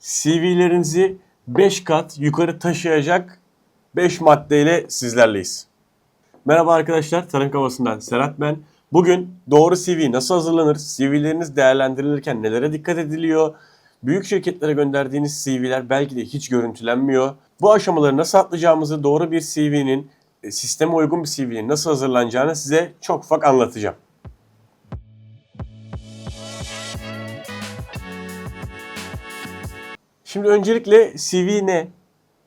CV'lerinizi 5 kat yukarı taşıyacak 5 maddeyle sizlerleyiz. Merhaba arkadaşlar, Tarım Kafası'ndan Serhat ben. Bugün doğru CV nasıl hazırlanır, CV'leriniz değerlendirilirken nelere dikkat ediliyor, büyük şirketlere gönderdiğiniz CV'ler belki de hiç görüntülenmiyor. Bu aşamaları nasıl atlayacağımızı, doğru bir CV'nin, e, sisteme uygun bir CV'nin nasıl hazırlanacağını size çok ufak anlatacağım. Şimdi öncelikle CV ne?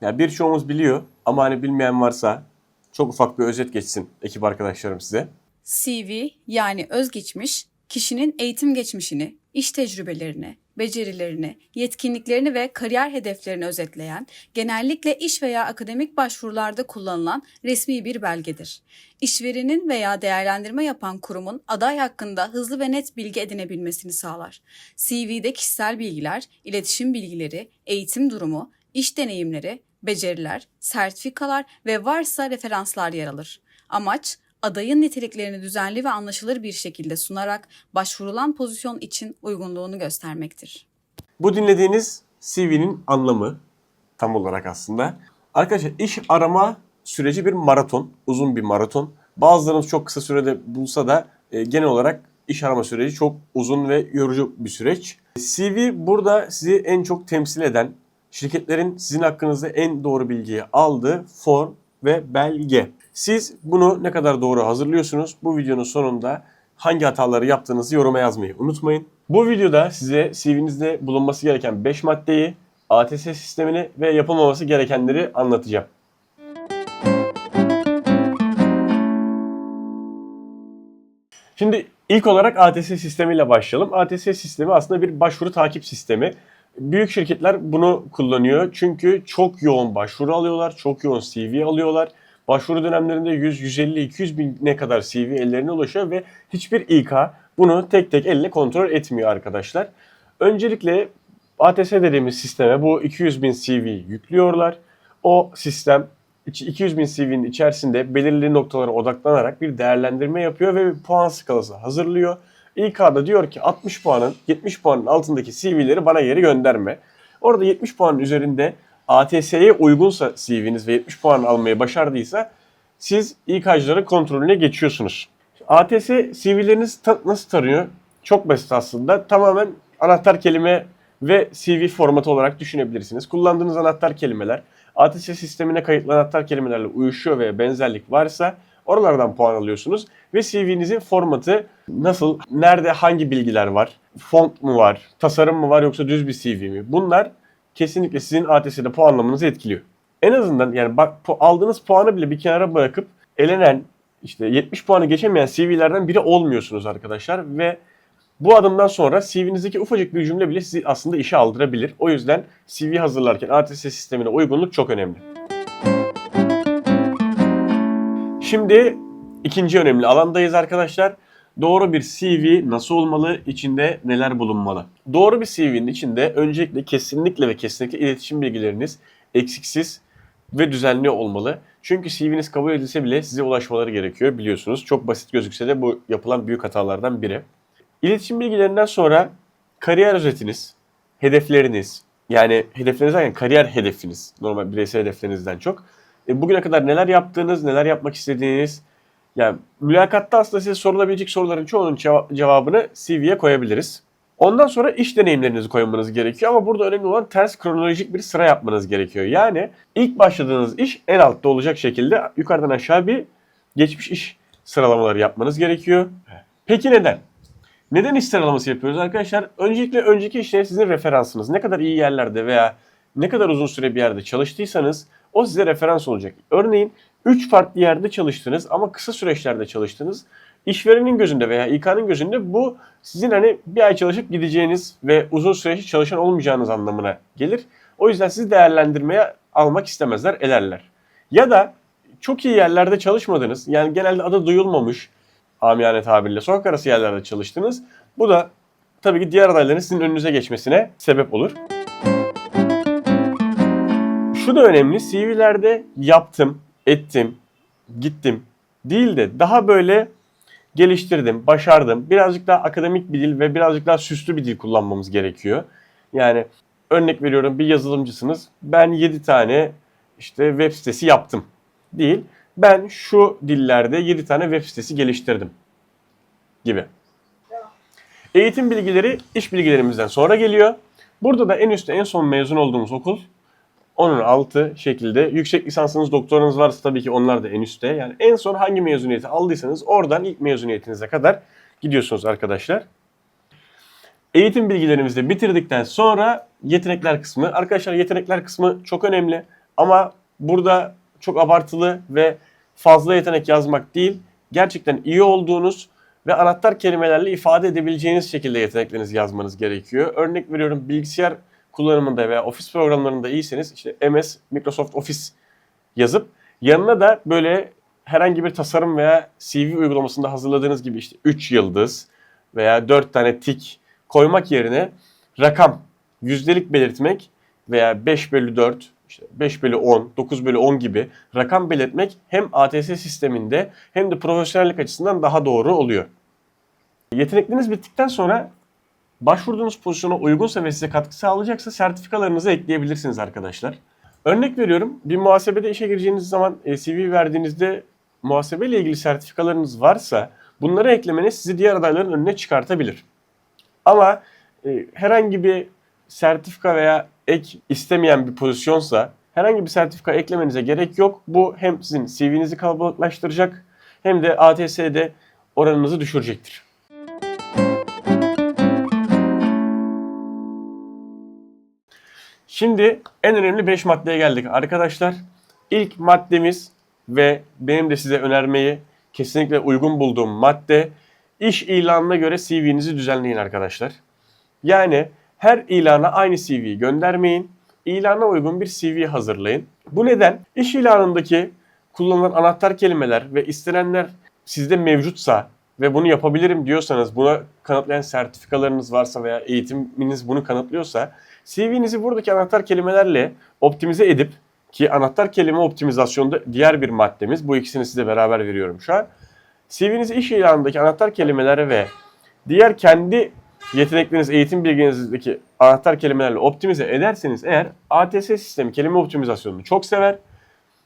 Ya birçoğumuz biliyor ama hani bilmeyen varsa çok ufak bir özet geçsin ekip arkadaşlarım size. CV yani özgeçmiş, kişinin eğitim geçmişini, iş tecrübelerini, becerilerini, yetkinliklerini ve kariyer hedeflerini özetleyen, genellikle iş veya akademik başvurularda kullanılan resmi bir belgedir. İşverenin veya değerlendirme yapan kurumun aday hakkında hızlı ve net bilgi edinebilmesini sağlar. CV'de kişisel bilgiler, iletişim bilgileri, eğitim durumu, iş deneyimleri, beceriler, sertifikalar ve varsa referanslar yer alır. Amaç, adayın niteliklerini düzenli ve anlaşılır bir şekilde sunarak başvurulan pozisyon için uygunluğunu göstermektir. Bu dinlediğiniz CV'nin anlamı tam olarak aslında. Arkadaşlar iş arama süreci bir maraton, uzun bir maraton. Bazılarınız çok kısa sürede bulsa da e, genel olarak iş arama süreci çok uzun ve yorucu bir süreç. CV burada sizi en çok temsil eden, şirketlerin sizin hakkınızda en doğru bilgiyi aldığı form ve belge. Siz bunu ne kadar doğru hazırlıyorsunuz? Bu videonun sonunda hangi hataları yaptığınızı yoruma yazmayı unutmayın. Bu videoda size CV'nizde bulunması gereken 5 maddeyi, ATS sistemini ve yapılmaması gerekenleri anlatacağım. Şimdi ilk olarak ATS sistemiyle başlayalım. ATS sistemi aslında bir başvuru takip sistemi. Büyük şirketler bunu kullanıyor çünkü çok yoğun başvuru alıyorlar, çok yoğun CV alıyorlar. Başvuru dönemlerinde 100, 150, 200 bin ne kadar CV ellerine ulaşıyor ve hiçbir İK bunu tek tek elle kontrol etmiyor arkadaşlar. Öncelikle ATS dediğimiz sisteme bu 200 bin CV yüklüyorlar. O sistem 200 bin CV'nin içerisinde belirli noktalara odaklanarak bir değerlendirme yapıyor ve bir puan skalası hazırlıyor. İK da diyor ki 60 puanın 70 puanın altındaki CV'leri bana geri gönderme. Orada 70 puanın üzerinde ATS'ye uygunsa CV'niz ve 70 puan almayı başardıysa siz İK'cıların kontrolüne geçiyorsunuz. ATS CV'leriniz ta- nasıl tarıyor? Çok basit aslında. Tamamen anahtar kelime ve CV formatı olarak düşünebilirsiniz. Kullandığınız anahtar kelimeler ATS sistemine kayıtlı anahtar kelimelerle uyuşuyor ve benzerlik varsa oralardan puan alıyorsunuz. Ve CV'nizin formatı nasıl, nerede hangi bilgiler var, font mu var, tasarım mı var yoksa düz bir CV mi? Bunlar kesinlikle sizin ATS'de puanlamanızı etkiliyor. En azından yani bak aldığınız puanı bile bir kenara bırakıp elenen işte 70 puanı geçemeyen CV'lerden biri olmuyorsunuz arkadaşlar ve bu adımdan sonra CV'nizdeki ufacık bir cümle bile sizi aslında işe aldırabilir. O yüzden CV hazırlarken ATS sistemine uygunluk çok önemli. Şimdi ikinci önemli alandayız arkadaşlar. Doğru bir CV nasıl olmalı? İçinde neler bulunmalı? Doğru bir CV'nin içinde öncelikle kesinlikle ve kesinlikle iletişim bilgileriniz eksiksiz ve düzenli olmalı. Çünkü CV'niz kabul edilse bile size ulaşmaları gerekiyor biliyorsunuz. Çok basit gözükse de bu yapılan büyük hatalardan biri. İletişim bilgilerinden sonra kariyer özetiniz, hedefleriniz, yani hedefleriniz derken kariyer hedefiniz, normal bireysel hedeflerinizden çok. E, bugüne kadar neler yaptığınız, neler yapmak istediğiniz, yani mülakatta aslında size sorulabilecek soruların çoğunun ceva- cevabını CV'ye koyabiliriz. Ondan sonra iş deneyimlerinizi koymanız gerekiyor ama burada önemli olan ters kronolojik bir sıra yapmanız gerekiyor. Yani ilk başladığınız iş en altta olacak şekilde yukarıdan aşağı bir geçmiş iş sıralamaları yapmanız gerekiyor. Peki neden? Neden iş sıralaması yapıyoruz arkadaşlar? Öncelikle önceki işler sizin referansınız. Ne kadar iyi yerlerde veya ne kadar uzun süre bir yerde çalıştıysanız o size referans olacak. Örneğin 3 farklı yerde çalıştınız ama kısa süreçlerde çalıştınız. İşverenin gözünde veya İK'nın gözünde bu sizin hani bir ay çalışıp gideceğiniz ve uzun süreçli çalışan olmayacağınız anlamına gelir. O yüzden sizi değerlendirmeye almak istemezler, elerler. Ya da çok iyi yerlerde çalışmadınız. Yani genelde adı duyulmamış amiyane tabirle sokak arası yerlerde çalıştınız. Bu da tabii ki diğer adayların sizin önünüze geçmesine sebep olur. Şu da önemli. CV'lerde yaptım, ettim, gittim değil de daha böyle geliştirdim, başardım. Birazcık daha akademik bir dil ve birazcık daha süslü bir dil kullanmamız gerekiyor. Yani örnek veriyorum bir yazılımcısınız. Ben 7 tane işte web sitesi yaptım. Değil. Ben şu dillerde 7 tane web sitesi geliştirdim. Gibi. Eğitim bilgileri iş bilgilerimizden sonra geliyor. Burada da en üstte en son mezun olduğumuz okul onun altı şekilde. Yüksek lisansınız, doktoranız varsa tabii ki onlar da en üstte. Yani en son hangi mezuniyeti aldıysanız oradan ilk mezuniyetinize kadar gidiyorsunuz arkadaşlar. Eğitim bilgilerimizi bitirdikten sonra yetenekler kısmı. Arkadaşlar yetenekler kısmı çok önemli ama burada çok abartılı ve fazla yetenek yazmak değil. Gerçekten iyi olduğunuz ve anahtar kelimelerle ifade edebileceğiniz şekilde yeteneklerinizi yazmanız gerekiyor. Örnek veriyorum bilgisayar kullanımında veya ofis programlarında iyiyseniz işte MS, Microsoft Office yazıp yanına da böyle herhangi bir tasarım veya CV uygulamasında hazırladığınız gibi işte 3 yıldız veya 4 tane tik koymak yerine rakam, yüzdelik belirtmek veya 5 bölü 4, işte 5 bölü 10, 9 bölü 10 gibi rakam belirtmek hem ATS sisteminde hem de profesyonellik açısından daha doğru oluyor. Yetenekleriniz bittikten sonra başvurduğunuz pozisyona uygunsa ve size katkı sağlayacaksa sertifikalarınızı ekleyebilirsiniz arkadaşlar. Örnek veriyorum bir muhasebede işe gireceğiniz zaman e, CV verdiğinizde muhasebe ile ilgili sertifikalarınız varsa bunları eklemeniz sizi diğer adayların önüne çıkartabilir. Ama e, herhangi bir sertifika veya ek istemeyen bir pozisyonsa herhangi bir sertifika eklemenize gerek yok. Bu hem sizin CV'nizi kalabalıklaştıracak hem de ATS'de oranınızı düşürecektir. Şimdi en önemli 5 maddeye geldik arkadaşlar. İlk maddemiz ve benim de size önermeyi kesinlikle uygun bulduğum madde iş ilanına göre CV'nizi düzenleyin arkadaşlar. Yani her ilana aynı CV'yi göndermeyin. İlana uygun bir CV hazırlayın. Bu neden? İş ilanındaki kullanılan anahtar kelimeler ve istenenler sizde mevcutsa ve bunu yapabilirim diyorsanız, buna kanıtlayan sertifikalarınız varsa veya eğitiminiz bunu kanıtlıyorsa CV'nizi buradaki anahtar kelimelerle optimize edip ki anahtar kelime optimizasyonda diğer bir maddemiz. Bu ikisini size beraber veriyorum şu an. CV'nizi iş ilanındaki anahtar kelimelere ve diğer kendi yetenekleriniz, eğitim bilginizdeki anahtar kelimelerle optimize ederseniz eğer ATS sistemi kelime optimizasyonunu çok sever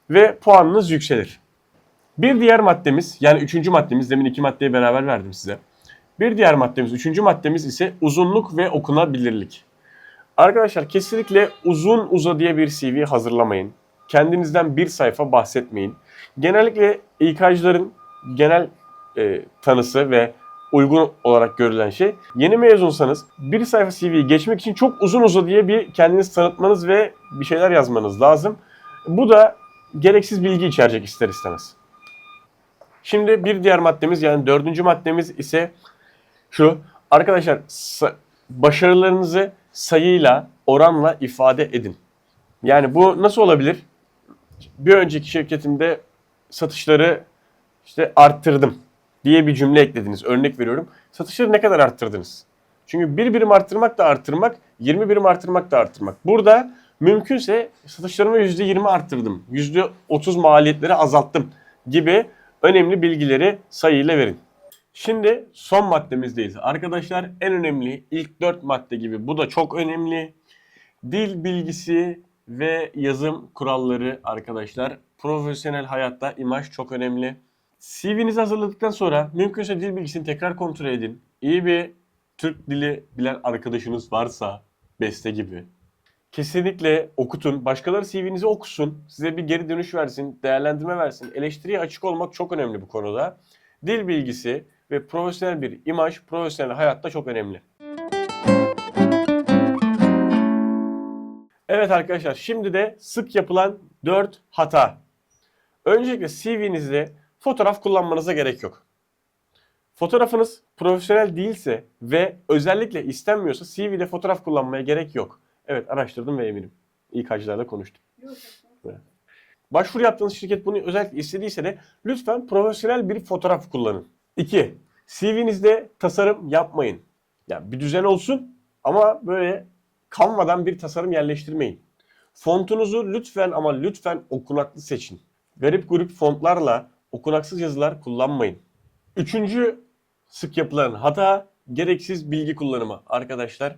ve puanınız yükselir. Bir diğer maddemiz yani üçüncü maddemiz demin iki maddeyi beraber verdim size. Bir diğer maddemiz, üçüncü maddemiz ise uzunluk ve okunabilirlik. Arkadaşlar kesinlikle uzun uzadıya bir CV hazırlamayın. Kendinizden bir sayfa bahsetmeyin. Genellikle İK'cıların genel e, tanısı ve uygun olarak görülen şey yeni mezunsanız bir sayfa CV'yi geçmek için çok uzun uzadıya bir kendinizi tanıtmanız ve bir şeyler yazmanız lazım. Bu da gereksiz bilgi içerecek ister istemez. Şimdi bir diğer maddemiz yani dördüncü maddemiz ise şu. Arkadaşlar başarılarınızı sayıyla, oranla ifade edin. Yani bu nasıl olabilir? Bir önceki şirketimde satışları işte arttırdım diye bir cümle eklediniz. Örnek veriyorum. Satışları ne kadar arttırdınız? Çünkü bir birim arttırmak da arttırmak, 20 birim arttırmak da arttırmak. Burada mümkünse satışlarımı %20 arttırdım, %30 maliyetleri azalttım gibi önemli bilgileri sayıyla verin. Şimdi son maddemizdeyiz. Arkadaşlar en önemli ilk 4 madde gibi bu da çok önemli. Dil bilgisi ve yazım kuralları arkadaşlar. Profesyonel hayatta imaj çok önemli. CV'nizi hazırladıktan sonra mümkünse dil bilgisini tekrar kontrol edin. İyi bir Türk dili bilen arkadaşınız varsa beste gibi. Kesinlikle okutun. Başkaları CV'nizi okusun. Size bir geri dönüş versin, değerlendirme versin. Eleştiriye açık olmak çok önemli bu konuda. Dil bilgisi ve profesyonel bir imaj profesyonel hayatta çok önemli. Evet arkadaşlar şimdi de sık yapılan 4 hata. Öncelikle CV'nizde fotoğraf kullanmanıza gerek yok. Fotoğrafınız profesyonel değilse ve özellikle istenmiyorsa CV'de fotoğraf kullanmaya gerek yok. Evet araştırdım ve eminim. İK'cılarla konuştum. Evet. Başvuru yaptığınız şirket bunu özellikle istediyse de lütfen profesyonel bir fotoğraf kullanın. 2. CV'nizde tasarım yapmayın. Ya bir düzen olsun ama böyle kanmadan bir tasarım yerleştirmeyin. Fontunuzu lütfen ama lütfen okunaklı seçin. Garip grup fontlarla okunaksız yazılar kullanmayın. Üçüncü sık yapılan hata gereksiz bilgi kullanımı arkadaşlar.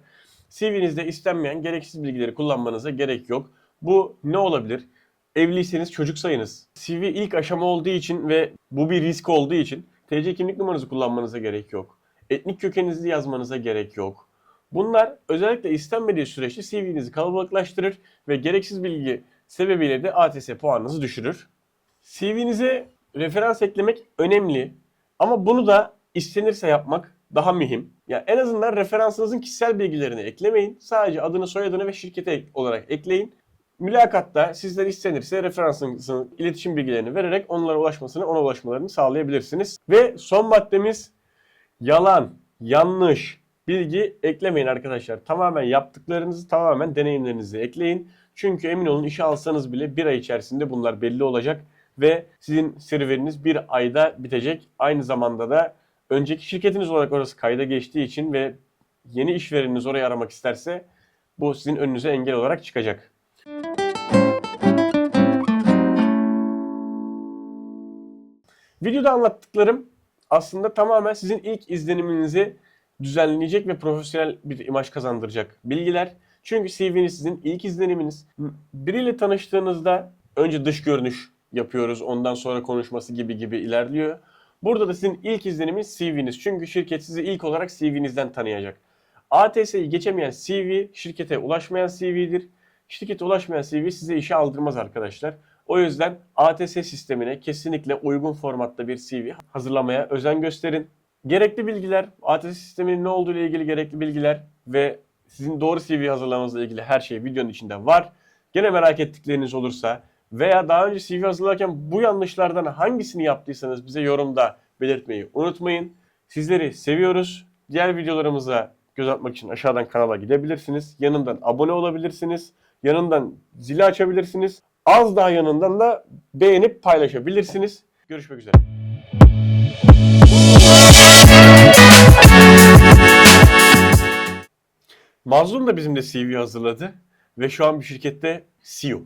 CV'nizde istenmeyen gereksiz bilgileri kullanmanıza gerek yok. Bu ne olabilir? Evliyseniz çocuk sayınız. CV ilk aşama olduğu için ve bu bir risk olduğu için TC kimlik numaranızı kullanmanıza gerek yok. Etnik kökeninizi yazmanıza gerek yok. Bunlar özellikle istenmediği süreçte CV'nizi kalabalıklaştırır ve gereksiz bilgi sebebiyle de ATS puanınızı düşürür. CV'nize referans eklemek önemli ama bunu da istenirse yapmak daha mühim. Ya en azından referansınızın kişisel bilgilerini eklemeyin. Sadece adını, soyadını ve şirkete olarak ekleyin. Mülakatta sizden istenirse referansınızın iletişim bilgilerini vererek onlara ulaşmasını, ona ulaşmalarını sağlayabilirsiniz. Ve son maddemiz yalan, yanlış bilgi eklemeyin arkadaşlar. Tamamen yaptıklarınızı, tamamen deneyimlerinizi ekleyin. Çünkü emin olun işe alsanız bile bir ay içerisinde bunlar belli olacak ve sizin serüveniniz bir ayda bitecek. Aynı zamanda da önceki şirketiniz olarak orası kayda geçtiği için ve yeni işvereniniz orayı aramak isterse bu sizin önünüze engel olarak çıkacak. Videoda anlattıklarım aslında tamamen sizin ilk izleniminizi düzenleyecek ve profesyonel bir imaj kazandıracak bilgiler. Çünkü CV'niz sizin ilk izleniminiz. Biriyle tanıştığınızda önce dış görünüş yapıyoruz. Ondan sonra konuşması gibi gibi ilerliyor. Burada da sizin ilk izleniminiz CV'niz. Çünkü şirket sizi ilk olarak CV'nizden tanıyacak. ATS'yi geçemeyen CV şirkete ulaşmayan CV'dir. Şirkete ulaşmayan CV size işe aldırmaz arkadaşlar. O yüzden ATS sistemine kesinlikle uygun formatta bir CV hazırlamaya özen gösterin. Gerekli bilgiler, ATS sisteminin ne olduğu ile ilgili gerekli bilgiler ve sizin doğru CV hazırlamanızla ilgili her şey videonun içinde var. Gene merak ettikleriniz olursa veya daha önce CV hazırlarken bu yanlışlardan hangisini yaptıysanız bize yorumda belirtmeyi unutmayın. Sizleri seviyoruz. Diğer videolarımıza göz atmak için aşağıdan kanala gidebilirsiniz. Yanından abone olabilirsiniz. Yanından zili açabilirsiniz. Az daha yanından da beğenip paylaşabilirsiniz. Görüşmek üzere. Mazlum da bizimle CV hazırladı ve şu an bir şirkette CEO.